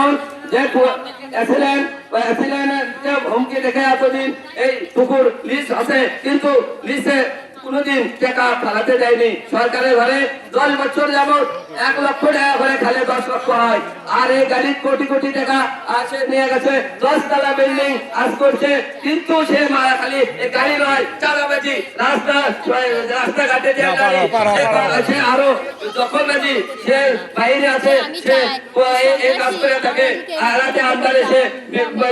কারণ যে অ্যাসিলেন্ট বা অ্যাসিলেন্টকে হুমকি দেখে এতদিন এই পুকুর লিস্ট আছে কিন্তু লিস্টে কোনোদিন টাকা ফেলাতে দেয়নি। সরকারের ঘরে দশ বছর যাবত এক লক্ষ টাকা করে খালে দশ লক্ষ হয়। আর এই গাড়ি কোটি কোটি টাকা আসে নিয়ে গেছে। দশ তলা বিল্ডিং আজ করছে। কিন্তু সে মারা খালি গাড়ি নয় চালাবাজি রাস্তা রাস্তাঘাটে যে গাড়ি সে- আরও দখলবাজি সে বাইরে আছে সে এই- কাজ করে থাকে। আর রাতে আন্দারে সে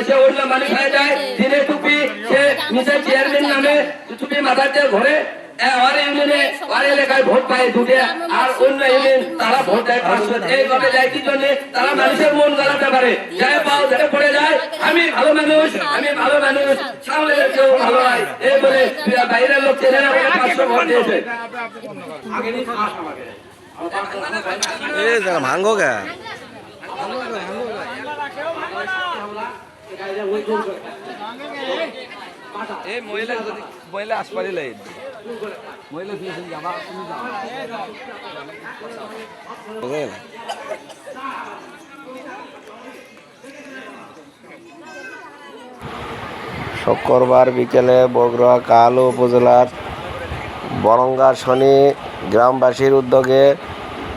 সে অন্য মালিক হয়ে যায়। দিনে টুপি সে নিজের চেয়ারম্যান নামে দিয়ে ঘরে আর ইউনিয়নে আর এলাকায় ভোট পায় দুটে আর অন্য ইউনিয়ন তারা ভোট দেয় পাঁচশো এইভাবে দেয় কি জন্য? তারা মানুষের মন গলাতে পারে। যাই পাও ধরে পড়ে যায়। আমি ভালো মানুষ আমি ভালো মানুষ সামনে কেউ ভালো নয় এই বলে বাইরের লোক চেনে না পাঁচশো ভোট দিয়েছে। এ জায়গা ভাঙ্গো কে? মহিলা মহিলা শুক্রবার বিকেলে বগুড়া কালো উপজেলার বরঙ্গা শনি গ্রামবাসীর উদ্যোগে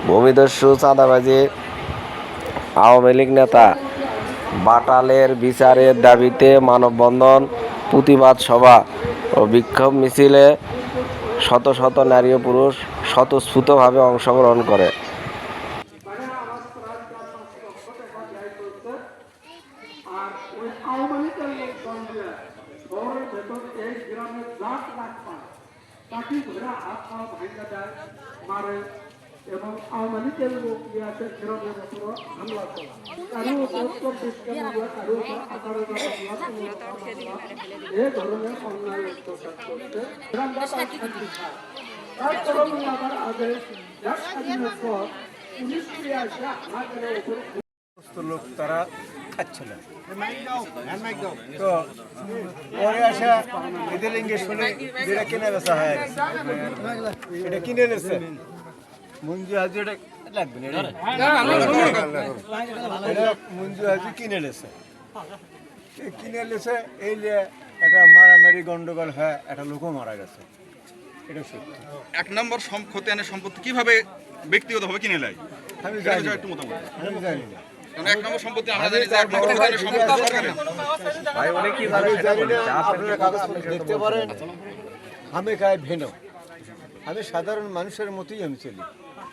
ভূমিদস্যু চাঁদাবাজি আওয়ামী লীগ নেতা বাটালের বিচারের দাবিতে মানববন্ধন প্রতিবাদ সভা ও বিক্ষোভ মিছিলে শত শত নারী ও পুরুষ স্বতঃস্ফূর্তভাবে অংশগ্রহণ করে। মারে। এবং আওয়ামী লীগের লোক আছে গ্রামের উপর হামলা, করে কারও ধরনের অন্যায় করছে। আবার আদেশ দেশ পর পুলিশ লোক তারা খাচ্ছে না। তো পরে আসা এদের লিঙ্গে শুনে যেটা কিনে বেচা হয় এটা কিনে নিচ্ছে মঞ্জু হাজি এটা লাগবে না এটা? এটা মঞ্জু হাজি কিনে এই কিনে নিচ্ছে এই যে একটা মারামারি গন্ডগোল হয় একটা লোকও মারা গেছে। এটা সত্যি। এক নম্বর খতিয়ানের সম্পত্তি কীভাবে ব্যক্তিগতভাবে কিনে নেয়? আমি জানি একটু মতামত আমি জানি না। আমি খাই ভেনো আমি সাধারণ মানুষের মতোই আমি চলি।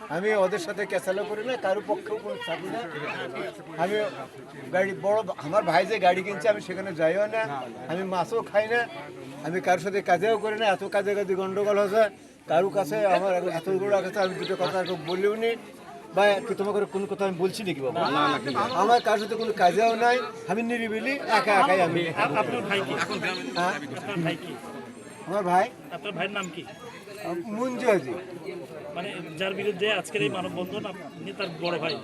আমি ওদের সাথে ক্যাচালো করি না কারও পক্ষেও কোনো থাকি না। আমি গাড়ি বড় আমার ভাই যে গাড়ি কিনছে আমি সেখানে যাইও না আমি মাছও খাই না আমি কারোর সাথে কাজেও করি না এত কাজে কাজে গন্ডগোল হচ্ছে কারও কাছে আমার এত বড় কাছে আমি দুটো কথা কেউ বললেও নি। বা কি তোমাকে কোনো কথা আমি বলছি নাকি বাবা? আমার কারোর সাথে কোনো কাজেও নাই আমি নিরিবিলি একা একাই আমি। ভাই কি? হ্যাঁ? ভাই আমার ভাই? আপনার ভাইয়ের নাম কি? মঞ্জু হাজি মানে যার বিরুদ্ধে আজকের এই মানববন্ধন আপনি তার বড় ভাই?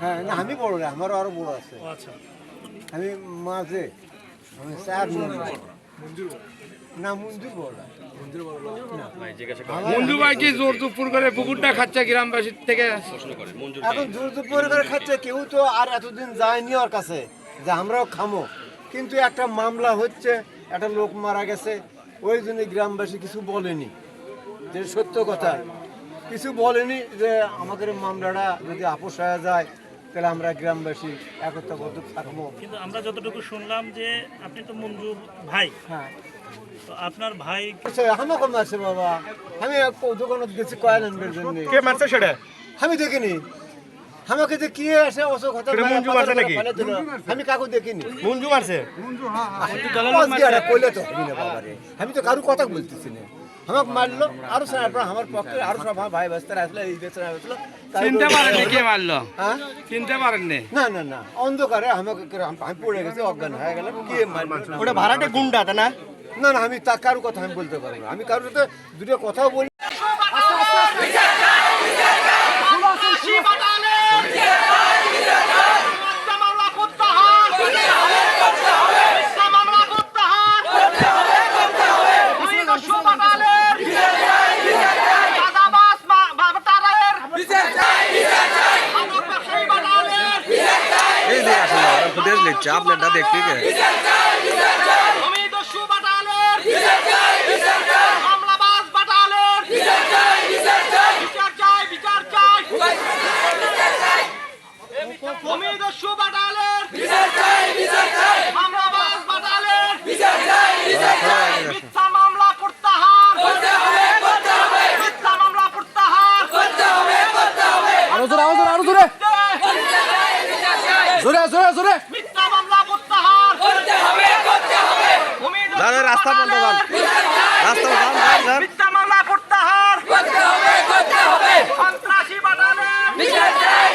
হ্যাঁ না আমি বড় না আমারও আরও বড় আছে। ও আচ্ছা। আমি মাঝে আমি চার নম্বর না মঞ্জুর বড়। না। ভাই কি জোর দুপুর করে পুকুরটা খাচ্ছে গ্রামবাসীর থেকে? এখন জোর জোর করে খাচ্ছে কেউ তো আর এতদিন যায়নি ওর কাছে যে আমরাও খামো। কিন্তু একটা মামলা হচ্ছে একটা লোক মারা গেছে ওই জন্য গ্রামবাসী কিছু বলেনি। যে সত্য কথা কিছু বলেনি যে আমাদের মামলাটা যদি আপোষ হয়ে যায় তাহলে আমরা গ্রামবাসী একত্রবদ্ধ থাকব কিন্তু আমরা যতটুকু শুনলাম যে আপনি তো মঞ্জু ভাই হ্যাঁ তো আপনার ভাই আচ্ছা আমাকে মারছে বাবা আমি গেছি কয়েল আনবার জন্য কে মারছে সেটা আমি দেখিনি আমাকে যে কি আসে কথা মঞ্জু মারছে নাকি? আমি কাকু দেখিনি মঞ্জু মারছে কইলে তো আমি তো কারু কথা বলতেছি না আমাকে মারলো আরও সারা আমার পক্ষে আরও সব আমার ভাই বাস্তারা আসলে এই বেচারা আসলো চিনতে পারেন কে মারলো হ্যাঁ চিনতে পারেন না না না অন্ধকারে আমাকে আমি পড়ে গেছি অজ্ঞান হয়ে গেলাম কে মারলো ওটা ভাড়াটে গুন্ডা তা না না না আমি তা কারও কথা আমি বলতে পারব আমি কারোর সাথে দুটো কথাও বলি ফুটেজ নিচ্ছে আপনারটা বাটালের হামলাবাজ বাটালের বিচার চাই বিচার চাই। ভূমিদস্যু বাটালের হামলাবাজ বাটালের মিথ্যা মামলা রাস্তা বন্ধ কর। রাস্তা যান যান যান মিথ্যা মামলা করতে হবে করতে হবে করতে হবে। সন্ত্রাসী বাটালে বিচার চাই